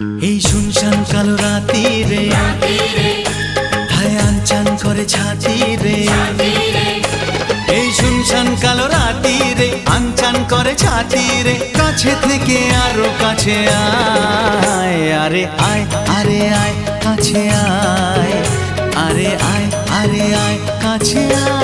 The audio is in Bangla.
এই শুনশান কালো রাতি রে। হায় আনচান করে ছাতি রে। এই শুনশান কালো রাতি রে আনচান করে ছাতি রে। কাছে থেকে আরও কাছে আয় আরে আয় আরে আয় কাছে আয়। আরে আয় আরে আয় কাছে আয়।